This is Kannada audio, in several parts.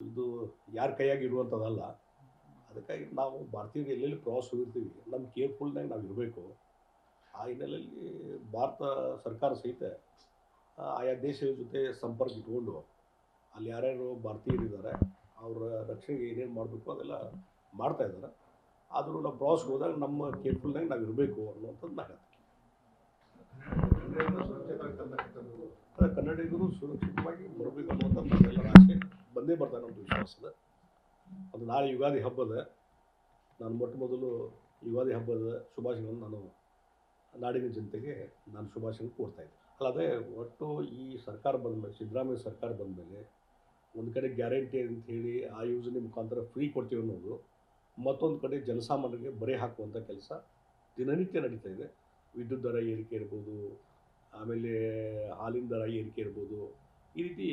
ಇದು ಯಾರ ಕೈಯಾಗಿ ಇರುವಂಥದ್ದಲ್ಲ ಅದಕ್ಕಾಗಿ ನಾವು ಭಾರತೀಯರು ಎಲ್ಲೆಲ್ಲಿ ಪ್ರವಾಸ ಹೋಗಿರ್ತೀವಿ ನಮ್ಮ ಕೇರ್ಫುಲ್ನಾಗ ನಾವು ಇರಬೇಕು. ಆ ಹಿನ್ನೆಲೆಯಲ್ಲಿ ಭಾರತ ಸರ್ಕಾರ ಸಹಿತ ಆಯಾ ದೇಶದ ಜೊತೆ ಸಂಪರ್ಕ ಇಟ್ಕೊಂಡು ಅಲ್ಲಿ ಯಾರ್ಯಾರು ಭಾರತೀಯರಿದ್ದಾರೆ ಅವರ ರಕ್ಷಣೆಗೆ ಏನೇನು ಮಾಡಬೇಕು ಅದೆಲ್ಲ ಮಾಡ್ತಾ ಇದ್ದಾರೆ ಆದರೂ ನಾವು ಪ್ರವಾಸಕ್ಕೆ ಹೋದಾಗ ನಮ್ಮ ಕೇರ್ಫುಲ್ನಾಗ ನಾವು ಇರಬೇಕು ಅನ್ನುವಂಥದ್ದು ನಾನು ಹೇಳ್ತೀನಿ. ಕನ್ನಡಿಗರು ಸುರಕ್ಷಿತವಾಗಿ ಬರಬೇಕು ಅನ್ನುವಂಥದ್ದು ಆಸೆ ಬಂದೇ ಬರ್ತಾನೆ ಅಂತ ವಿಶ್ವಾಸದ ಅದು ನಾಳೆ ಯುಗಾದಿ ಹಬ್ಬದ ನಾನು ಮೊಟ್ಟ ಮೊದಲು ಯುಗಾದಿ ಹಬ್ಬದ ಶುಭಾಶಯಗಳನ್ನು ನಾನು ನಾಡಿನ ಜನತೆಗೆ ನಾನು ಶುಭಾಶಯ ಕೋರ್ತಾ ಇದ್ದೆ. ಅಲ್ಲ ಅದೇ ಒಟ್ಟು ಈ ಸರ್ಕಾರ ಬಂದ ಮೇಲೆ, ಸಿದ್ದರಾಮಯ್ಯ ಸರ್ಕಾರ ಬಂದ ಮೇಲೆ ಒಂದು ಕಡೆ ಗ್ಯಾರಂಟಿ ಅಂತ ಹೇಳಿ ಆ ಯೋಜನೆ ಮುಖಾಂತರ ಫ್ರೀ ಕೊಡ್ತೀವಿ ಅನ್ನೋದು, ಮತ್ತೊಂದು ಕಡೆ ಜನಸಾಮಾನ್ಯರಿಗೆ ಬರೆ ಹಾಕುವಂಥ ಕೆಲಸ ದಿನನಿತ್ಯ ನಡೀತಾ ಇದೆ. ವಿದ್ಯುತ್ ದರ ಏರಿಕೆ ಇರ್ಬೋದು, ಆಮೇಲೆ ಹಾಲಿನ ದರ ಏರಿಕೆ ಇರ್ಬೋದು, ಈ ರೀತಿ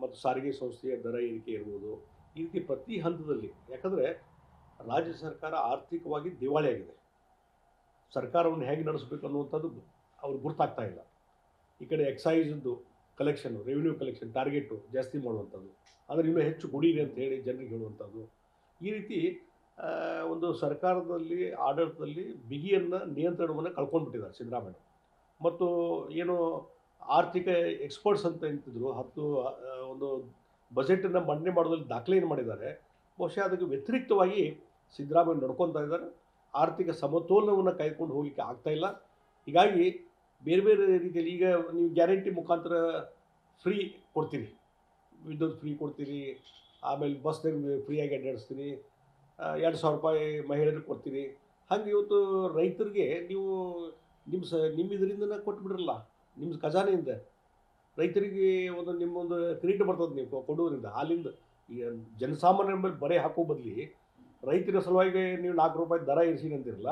ಮತ್ತು ಸಾರಿಗೆ ಸಂಸ್ಥೆಯ ದರ ಏರಿಕೆ ಇರ್ಬೋದು, ಈ ರೀತಿ ಪ್ರತಿ ಹಂತದಲ್ಲಿ. ಯಾಕಂದರೆ ರಾಜ್ಯ ಸರ್ಕಾರ ಆರ್ಥಿಕವಾಗಿ ದಿವಾಳಿಯಾಗಿದೆ ಸರ್ಕಾರವನ್ನು ಹೇಗೆ ನಡೆಸಬೇಕು ಅನ್ನುವಂಥದ್ದು ಅವ್ರು ಗುರ್ತಾಗ್ತಾ ಇಲ್ಲ. ಈ ಕಡೆ ಎಕ್ಸೈಸ್ದು ಕಲೆಕ್ಷನ್ ರೆವಿನ್ಯೂ ಕಲೆಕ್ಷನ್, ಟಾರ್ಗೆಟು ಜಾಸ್ತಿ ಮಾಡುವಂಥದ್ದು. ಆದರೆ ಇನ್ನೂ ಹೆಚ್ಚು ಕುಡೀರಿ ಅಂತ ಹೇಳಿ ಜನರಿಗೆ ಹೇಳುವಂಥದ್ದು. ಈ ರೀತಿ ಒಂದು ಸರ್ಕಾರದಲ್ಲಿ, ಆಡಳಿತದಲ್ಲಿ ಬಿಗಿಯನ್ನು ನಿಯಂತ್ರಣವನ್ನು ಕಳ್ಕೊಂಡ್ಬಿಟ್ಟಿದ್ದಾರೆ ಸಿದ್ದರಾಮಯ್ಯ. ಮತ್ತು ಏನು ಆರ್ಥಿಕ ಎಕ್ಸ್ಪರ್ಟ್ಸ್ ಅಂತ ಹೇಳ್ತಿದ್ರು. ಹತ್ತು ಒಂದು ಬಜೆಟನ್ನು ಮಂಡನೆ ಮಾಡೋದ್ರಲ್ಲಿ ದಾಖಲೆ ಏನು ಮಾಡಿದ್ದಾರೆ? ಬಹುಶಃ ಅದಕ್ಕೆ ವ್ಯತಿರಿಕ್ತವಾಗಿ ಸಿದ್ದರಾಮಯ್ಯ ನಡ್ಕೊತಾ ಇದ್ದಾರೆ. ಆರ್ಥಿಕ ಸಮತೋಲನವನ್ನು ಕಾಯ್ಕೊಂಡು ಹೋಗಲಿಕ್ಕೆ ಆಗ್ತಾಯಿಲ್ಲ ಹೀಗಾಗಿ ಬೇರೆ ಬೇರೆ ರೀತಿಯಲ್ಲಿ ಈಗ ನೀವು ಗ್ಯಾರಂಟಿ ಮುಖಾಂತರ ಫ್ರೀ ಕೊಡ್ತೀರಿ. ವಿದ್ಯುತ್ ಫ್ರೀ ಕೊಡ್ತೀರಿ. ಆಮೇಲೆ ಬಸ್ನಾಗ ಫ್ರೀಯಾಗಿ ಅಡ್ಡಾಡಿಸ್ತೀರಿ. ಎರಡು ಸಾವಿರ ರೂಪಾಯಿ ಮಹಿಳೆಯರಿಗೆ ಕೊಡ್ತೀರಿ. ಹಾಗೆ ಇವತ್ತು ರೈತರಿಗೆ ನೀವು ನಿಮ್ಮ ಸ ನಿಮ್ಮ ಇದರಿಂದನೇ ಕೊಟ್ಬಿಡ್ರಲ್ಲ. ನಿಮ್ಮ ಖಜಾನೆಯಿಂದ ರೈತರಿಗೆ ಒಂದು ನಿಮ್ಮೊಂದು ಕ್ರೀಟ್ ಬರ್ತದೆ ನೀವು ಕೊಡೋದ್ರಿಂದ ಹಾಲಿಂದ ಈಗ ಜನಸಾಮಾನ್ಯರ ಮೇಲೆ ಬರೆ ಹಾಕೋ ಬದಲಿ ರೈತರ ಸಲುವಾಗಿ ನೀವು ನಾಲ್ಕು ರೂಪಾಯಿ ದರ ಇರಿಸಿ ಅಂತಿರಲ್ಲ,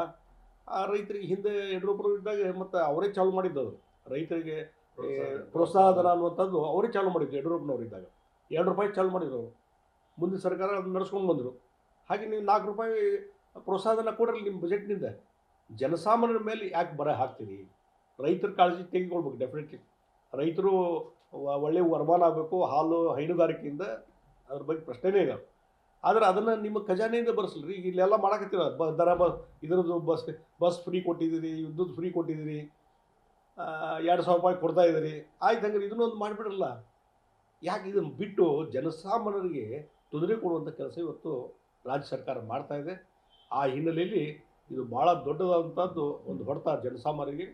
ಆ ರೈತರಿಗೆ ಹಿಂದೆ ಯಡಿಯೂರಪ್ಪರು ಇದ್ದಾಗ ಮತ್ತು ಅವರೇ ಚಾಲು ಮಾಡಿದ್ದು ಅದು ರೈತರಿಗೆ ಪ್ರೋತ್ಸಾಹ ಧನ ಅನ್ನುವಂಥದ್ದು ಅವರೇ ಚಾಲು ಮಾಡಿದ್ದು ಯಡಿಯೂರಪ್ಪನವ್ರು ಇದ್ದಾಗ. ಎರಡು ರೂಪಾಯಿ ಚಾಲು ಮಾಡಿದ್ರು ಮುಂದೆ ಸರ್ಕಾರ ಅದನ್ನು ನಡೆಸ್ಕೊಂಡು ಬಂದರು. ಹಾಗೆ ನೀವು ನಾಲ್ಕು ರೂಪಾಯಿ ಪ್ರೋತ್ಸಾಹನ ಕೊಡ್ರಲ್ಲ ನಿಮ್ಮ ಬಜೆಟ್ನಿಂದ ಜನಸಾಮಾನ್ಯರ ಮೇಲೆ ಯಾಕೆ ಬರ ಹಾಕ್ತೀರಿ? ರೈತರ ಕಾಳಜಿ ತೆಗೆದುಕೊಳ್ಬೇಕು ಡೆಫಿನೆಟ್ಲಿ ರೈತರು ಒಳ್ಳೆಯ ವರಮಾನ ಆಗಬೇಕು, ಹಾಲು ಹೈನುಗಾರಿಕೆಯಿಂದ ಅದ್ರ ಬಗ್ಗೆ ಪ್ರಶ್ನೆನೇ ಇಲ್ಲ. ಆದರೆ ಅದನ್ನು ನಿಮ್ಮ ಖಜಾನೆಯಿಂದ ಬರೆಸಲ್ರಿ. ಈಗ ಇಲ್ಲೆಲ್ಲ ಮಾಡಕತ್ತಿರ. ಬ, ದರ ಬ, ಇದರದ್ದು ಬಸ್ ಬಸ್ ಫ್ರೀ ಕೊಟ್ಟಿದ್ದೀರಿ, ವಿದ್ಯುತ್ ಫ್ರೀ ಕೊಟ್ಟಿದ್ದೀರಿ ಎರಡು ಸಾವಿರ ರೂಪಾಯಿ ಕೊಡ್ತಾ ಇದ್ದೀರಿ. ಆಯ್ತು ಹಂಗಾರೆ, ಇದನ್ನೊಂದು ಒಂದು ಮಾಡಿಬಿಡ್ರಲ್ಲ. ಯಾಕೆ ಇದನ್ನು ಬಿಟ್ಟು ಜನಸಾಮಾನ್ಯರಿಗೆ ತೊಂದರೆ ಕೊಡುವಂಥ ಕೆಲಸ ಇವತ್ತು ರಾಜ್ಯ ಸರ್ಕಾರ ಮಾಡ್ತಾ ಇದೆ. ಆ ಹಿನ್ನೆಲೆಯಲ್ಲಿ ಇದು ಭಾಳ ದೊಡ್ಡದಾದಂಥದ್ದು ಒಂದು ಹೊಡೆತ ಜನಸಾಮಾನ್ಯರಿಗೆ.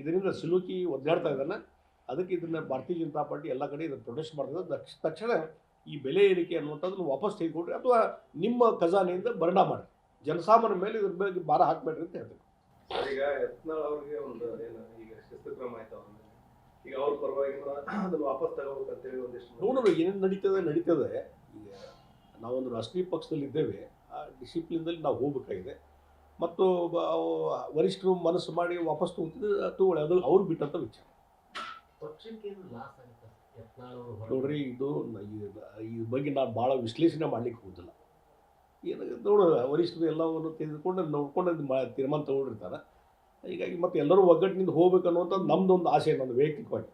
ಇದರಿಂದ ಸಿಲುಕಿ ಒದ್ದಾಡ್ತಾ ಇದ್ದಾನೆ. ಅದಕ್ಕೆ ಇದನ್ನು ಭಾರತೀಯ ಜನತಾ ಪಾರ್ಟಿ ಎಲ್ಲ ಕಡೆ ಇದನ್ನು ಪ್ರೊಟೆಸ್ಟ್ ಮಾಡ್ತದೆ ತಕ್ಷ ತಕ್ಷಣ ಈ ಬೆಲೆ ಏರಿಕೆ ಅನ್ನುವಂಥದ್ದನ್ನು ವಾಪಸ್ ತೆಗೆದುಕೊಡ್ರಿ ಅಥವಾ ನಿಮ್ಮ ಖಜಾನೆಯಿಂದ ಬರಡ ಮಾಡಿ. ಜನಸಾಮಾನ್ಯ ಮೇಲೆ ಇದ್ರ ಬಗ್ಗೆ ಭಾರ ಹಾಕಬೇಡ್ರಿ ಅಂತ ಹೇಳ್ತೀನಿ. ಈಗ ಯತ್ನಾಳ್ ಅವ್ರಿಗೆ ಒಂದು ಏನು ಈಗ ಆಯ್ತು ಅವ್ರ ಮೇಲೆ. ಈಗ ಅವ್ರ ಪರವಾಗಿ ತಗೋಬೇಕು ವಾಪಸ್ ತಗೋಬೇಕಂತೇಳಿ ಒಂದಿಷ್ಟು ನೋಡೋಣ ಏನೇನು ನಡೀತದೆ ನಡೀತದೆ. ಈಗ ನಾವೊಂದು ರಾಷ್ಟ್ರೀಯ ಪಕ್ಷದಲ್ಲಿ ಇದ್ದೇವೆ ಆ ಡಿಸಿಪ್ಲಿನ್ದಲ್ಲಿ ನಾವು ಹೋಗ್ಬೇಕಾಗಿದೆ. ಮತ್ತು ವರಿಷ್ಠರು ಮನಸ್ಸು ಮಾಡಿ ವಾಪಸ್ ತಗೋತಿದ್ರೆ ತಗೊಳ್ಳಿ. ಅದು ಅವ್ರು ಬಿಟ್ಟಂತ ವಿಚಾರ. ನೋಡ್ರಿ ಇದು ಇದ್ರ ಬಗ್ಗೆ ನಾನು ಭಾಳ ವಿಶ್ಲೇಷಣೆ ಮಾಡ್ಲಿಕ್ಕೆ ಹೋಗುದಿಲ್ಲ. ಏನಾಗುತ್ತೆ ನೋಡ ವರಿಷ್ಠರು ಎಲ್ಲವನ್ನು ತೆಗೆದುಕೊಂಡು ನೋಡ್ಕೊಂಡು ಅದು ಮಾ ತೀರ್ಮಾನ ತಗೊಂಡಿರ್ತಾರೆ. ಹೀಗಾಗಿ ಮತ್ತೆ ಎಲ್ಲರೂ ಒಗ್ಗಟ್ಟಿನಿಂದ ಹೋಗ್ಬೇಕು ಅನ್ನುವಂಥದ್ದು ಒಂದು ಆಸೆ ನನ್ನ ವೈಯಕ್ತಿಕವಾಗಿ.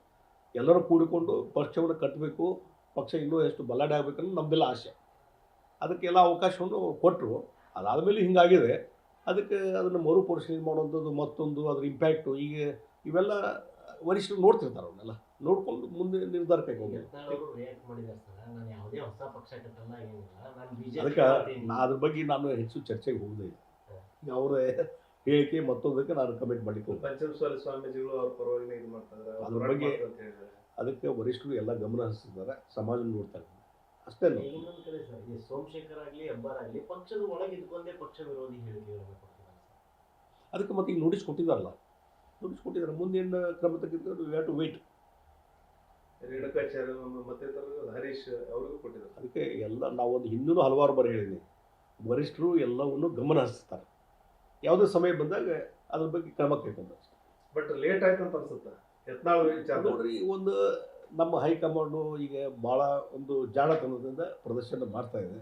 ಎಲ್ಲರೂ ಕೂಡಿಕೊಂಡು ಪಕ್ಷವನ್ನು ಕಟ್ಟಬೇಕು ಪಕ್ಷ ಇನ್ನೂ ಎಷ್ಟು ಬಲಾಢ್ಯ ಆಗಬೇಕನ್ನೋ ನಮ್ಮದೆಲ್ಲ ಆಸೆ. ಅದಕ್ಕೆಲ್ಲ ಅವಕಾಶವನ್ನು ಕೊಟ್ಟರು ಅದಾದಮೇಲೆ ಹಿಂಗಾಗಿದೆ. ಅದಕ್ಕೆ ಅದನ್ನು ಮರುಪರಿಶೀಲನೆ ಮಾಡುವಂಥದ್ದು ಮತ್ತೊಂದು ಅದ್ರ ಇಂಪ್ಯಾಕ್ಟು ಈಗ ಇವೆಲ್ಲ ವರಿಷ್ಠರು ನೋಡ್ತಿರ್ತಾರೆ ಅವನ್ನೆಲ್ಲ ನೋಡ್ಕೊಂಡು ಮುಂದೆ ನಿರ್ಧಾರ ಕೈಗೊಂಡು ರಿಯಾಕ್ಟ್ ಮಾಡಿದ್ದಾರೆ ಸರ್. ನಾನು ಯಾವುದೇ ಹೊಸ ಪಕ್ಷ ಕಟ್ಟಲ್ಲ ಏನಿಲ್ಲ. ನಾನು ಅದಕ್ಕೆ ಅದ್ರ ಬಗ್ಗೆ ನಾನು ಹೆಚ್ಚು ಚರ್ಚೆಗೆ ಹೋಗದೆ ಈಗ ಅವರ ಹೇಳಿಕೆ ಮತ್ತೊಂದಕ್ಕೆ ನಾನು ಕಮೆಂಟ್ ಮಾಡ್ಲಿಕ್ಕೆ ಪಂಚಮಸಾಲಿ ಸ್ವಾಮೀಜಿಗಳು ಅವ್ರ ಪರವಾಗಿ ಇದು ಮಾಡ್ತಾರೆ ಅದ್ರ ಬಗ್ಗೆ- ಅದಕ್ಕೆ ವರಿಷ್ಠರು ಎಲ್ಲ ಗಮನ ಹರಿಸಿದ್ದಾರೆ. ಸಮಾಜ ನೋಡ್ತಾರೆ ಇದ್ದಾರೆ. ಅಷ್ಟೇ ಅಲ್ಲ ಇನ್ನೊಂದು ಕಡೆ ಸರ್ ಈ ಸೋಮಶೇಖರ್ ಆಗಲಿ ಅಬ್ಬಾರ್ ಆಗಲಿ ಪಕ್ಷದ ಒಳಗೆ ಇದ್ಕೊಂಡೇ ಪಕ್ಷ ವಿರೋಧಿ ಹೇಳಿಕೆಗಳನ್ನು ಕೊಡ್ತಿದ್ದಾರೆ ಅದಕ್ಕೆ ಮತ್ತೆ ಈಗ ನೋಟಿಸ್ ಕೊಟ್ಟಿದ್ದಾರಲ್ಲ? ನೋಟಿಸ್ ಕೊಟ್ಟಿದ್ದಾರೆ. ಮುಂದಿನ ಕ್ರಮ ತೆಗೆದುಕೊಂಡು we have to wait Renukacharya ಮತ್ತೆ ಹರೀಶ್ ಅವರಿಗೂ ಕೊಟ್ಟಿದ್ದಾರೆ. ಅದಕ್ಕೆ ಎಲ್ಲ ನಾವೊಂದು ಹಿಂದೂ ಹಲವಾರು ಬಾರಿ ಹೇಳಿದ್ವಿ ವರಿಷ್ಠರು ಎಲ್ಲವನ್ನು ಗಮನ ಹರಿಸ್ತಾರೆ. ಯಾವುದೇ ಸಮಯ ಬಂದಾಗ ಅದ್ರ ಬಗ್ಗೆ ಕ್ರಮ ಕೈಗೊಂಡು. ಬಟ್ ಲೇಟ್ ಆಯ್ತು ಅಂತ ಅನ್ಸುತ್ತೆ? ಯತ್ನಾಳ್ ವಿಚಾರ. ನೋಡ್ರಿ ಒಂದು ನಮ್ಮ ಹೈಕಮಾಂಡು ಈಗ ಭಾಳ ಒಂದು ಜಾಣತನದಿಂದ ಪ್ರದರ್ಶನ ಮಾಡ್ತಾ ಇದೆ.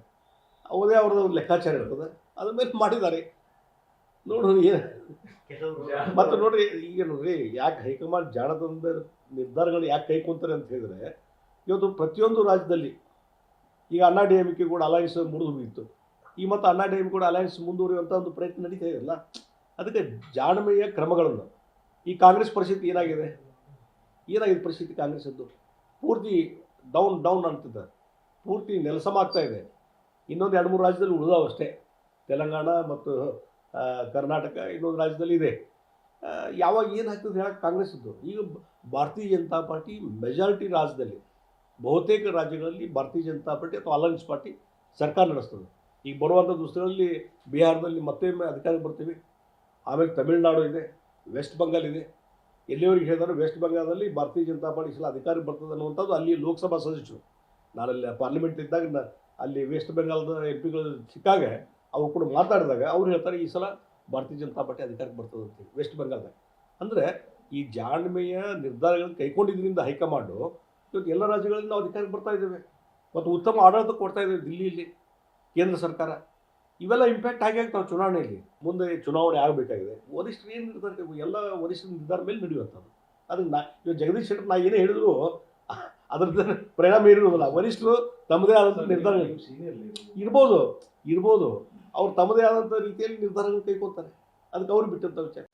ಅವರೇ ಅವ್ರದ್ದು ಒಂದು ಲೆಕ್ಕಾಚಾರ ಇರ್ತದೆ. ಅದ್ರ ಮೇಲೆ ಮಾಡಿದ್ದಾರೆ. ನೋಡ್ರಿ ಏನು ಮತ್ತು ನೋಡ್ರಿ ಈಗ ನೋಡ್ರಿ ಯಾಕೆ ಹೈಕಮಾಂಡ್ ಜಾಣತನದ ನಿರ್ಧಾರಗಳು ಯಾಕೆ ಕೈಕೊಂತಾರೆ ಅಂತ ಹೇಳಿದ್ರೆ ಇವತ್ತು ಪ್ರತಿಯೊಂದು ರಾಜ್ಯದಲ್ಲಿ ಈಗ ಅಣ್ಣಾ ಡಿ ಎಂ ಕೆ ಕೂಡ ಅಲಯನ್ಸ್ ಮುರಿದು ಹೋಗಿತ್ತು. ಈ ಮತ್ತು ಅಣ್ಣಾ ಡಿ ಎಂ ಕೂಡ ಅಲಯನ್ಸ್ ಮುಂದುವರಿಯುವಂಥ ಒಂದು ಪ್ರಯತ್ನ ನಡೀತಾ ಇದೆಯಲ್ಲ ಅದಕ್ಕೆ ಜಾಣ್ಮೆಯ ಕ್ರಮಗಳನ್ನು. ಈ ಕಾಂಗ್ರೆಸ್ ಪರಿಸ್ಥಿತಿ ಏನಾಗಿದೆ? ಏನಾಗಿದೆ ಪರಿಸ್ಥಿತಿ ಕಾಂಗ್ರೆಸ್ಸದ್ದು? ಪೂರ್ತಿ ಡೌನ್ ಡೌನ್ ಅಂತಿದ್ದಾರೆ ಪೂರ್ತಿ ನೆಲಸಮ ಆಗ್ತಾ ಇದೆ. ಇನ್ನೊಂದು ಎರಡು, ಮೂರು ರಾಜ್ಯದಲ್ಲಿ ಉಳಿದಾವ ಅಷ್ಟೇ. ತೆಲಂಗಾಣ ಮತ್ತು ಕರ್ನಾಟಕ ಇನ್ನೊಂದು ರಾಜ್ಯದಲ್ಲಿ ಇದೆ. ಯಾವಾಗ ಏನು ಆಗ್ತದೆ ಹೇಳಕ್ಕೆ ಕಾಂಗ್ರೆಸ್ಸದ್ದು ಈಗ ಭಾರತೀಯ ಜನತಾ ಪಾರ್ಟಿ ಮೆಜಾರಿಟಿ ರಾಜ್ಯದಲ್ಲಿ, ಬಹುತೇಕ ರಾಜ್ಯಗಳಲ್ಲಿ ಭಾರತೀಯ ಜನತಾ ಪಾರ್ಟಿ ಅಥವಾ ಅಲಯನ್ಸ್ ಪಾರ್ಟಿ ಸರ್ಕಾರ ನಡೆಸ್ತದೆ. ಈಗ ಬರುವಂಥ ದಿವಸಗಳಲ್ಲಿ ಬಿಹಾರದಲ್ಲಿ ಮತ್ತೆ ಅಧಿಕಾರಕ್ಕೆ ಬರ್ತೀವಿ. ಆಮೇಲೆ ತಮಿಳುನಾಡು ಇದೆ ವೆಸ್ಟ್ ಬಂಗಾಲ್ ಇದೆ. ಎಲ್ಲಿವರೆಗೆ ಹೇಳಿದಾರೋ ವೆಸ್ಟ್ ಬಂಗಾಳದಲ್ಲಿ ಭಾರತೀಯ ಜನತಾ ಪಾರ್ಟಿ ಸಲ ಅಧಿಕಾರ ಬರ್ತದೆ ಅನ್ನುವಂಥದ್ದು ಅಲ್ಲಿ ಲೋಕಸಭಾ ಸದಸ್ಯರು. ನಾನಲ್ಲಿ ಪಾರ್ಲಿಮೆಂಟ್ ಇದ್ದಾಗ ಅಲ್ಲಿ ವೆಸ್ಟ್ ಬೆಂಗಾಲ್ದ ಎಂ ಪಿಗಳು ಸಿಕ್ಕಾಗ ಅವ್ರು ಕೂಡ ಮಾತಾಡಿದಾಗ ಅವ್ರು ಹೇಳ್ತಾರೆ ಈ ಸಲ ಭಾರತೀಯ ಜನತಾ ಪಾರ್ಟಿ ಅಧಿಕಾರಕ್ಕೆ ಬರ್ತದೆ ಅಂತ ವೆಸ್ಟ್ ಬೆಂಗಾಲ್ದಾಗ ಅಂದರೆ ಈ ಜಾಣ್ಮೆಯ ನಿರ್ಧಾರಗಳನ್ನು ಕೈಗೊಂಡಿದ್ದರಿಂದ ಹೈಕಮಾಂಡು ಇವತ್ತು ಎಲ್ಲ ರಾಜ್ಯಗಳಲ್ಲಿ ನಾವು ಅಧಿಕಾರಕ್ಕೆ ಬರ್ತಾ ಇದ್ದೇವೆ. ಮತ್ತು ಉತ್ತಮ ಆಡಳಿತ ಕೊಡ್ತಾ ಇದ್ದೇವೆ ದಿಲ್ಲಿಯಲ್ಲಿ, ಕೇಂದ್ರ ಸರ್ಕಾರ. ಇವೆಲ್ಲ ಇಂಪ್ಯಾಕ್ಟ್ ಆಗಿ ಆಗ್ತಾವೆ ಚುನಾವಣೆಯಲ್ಲಿ. ಮುಂದೆ ಚುನಾವಣೆ ಆಗಬೇಕಾಗಿದೆ. ವರಿಷ್ಠರು ಏನು ನಿರ್ಧಾರ ಎಲ್ಲ ವರಿಷ್ಠ ನಿರ್ಧಾರ ಮೇಲೆ ನಡೆಯುವಂಥದ್ದು. ಅದಕ್ಕೆ ನಾ ಇವಾಗ ಜಗದೀಶ್ ಶೆಟ್ಟರ್ ನಾ ಏನೇ ಹೇಳಿದ್ರು ಅದ್ರದ್ದು ಪರಿಣಾಮ ಇರುವುದಿಲ್ಲ ವರಿಷ್ಠರು ತಮ್ಮದೇ ಆದಂಥ ನಿರ್ಧಾರ ಇರ್ಬೋದು. ಇರ್ಬೋದು ಅವ್ರು ತಮ್ಮದೇ ಆದಂಥ ರೀತಿಯಲ್ಲಿ ನಿರ್ಧಾರಗಳನ್ನು ಕೈಕೊಳ್ತಾರೆ ಅದಕ್ಕೆ ಅವ್ರು ಬಿಟ್ಟಂಥ ವಿಚಾರ.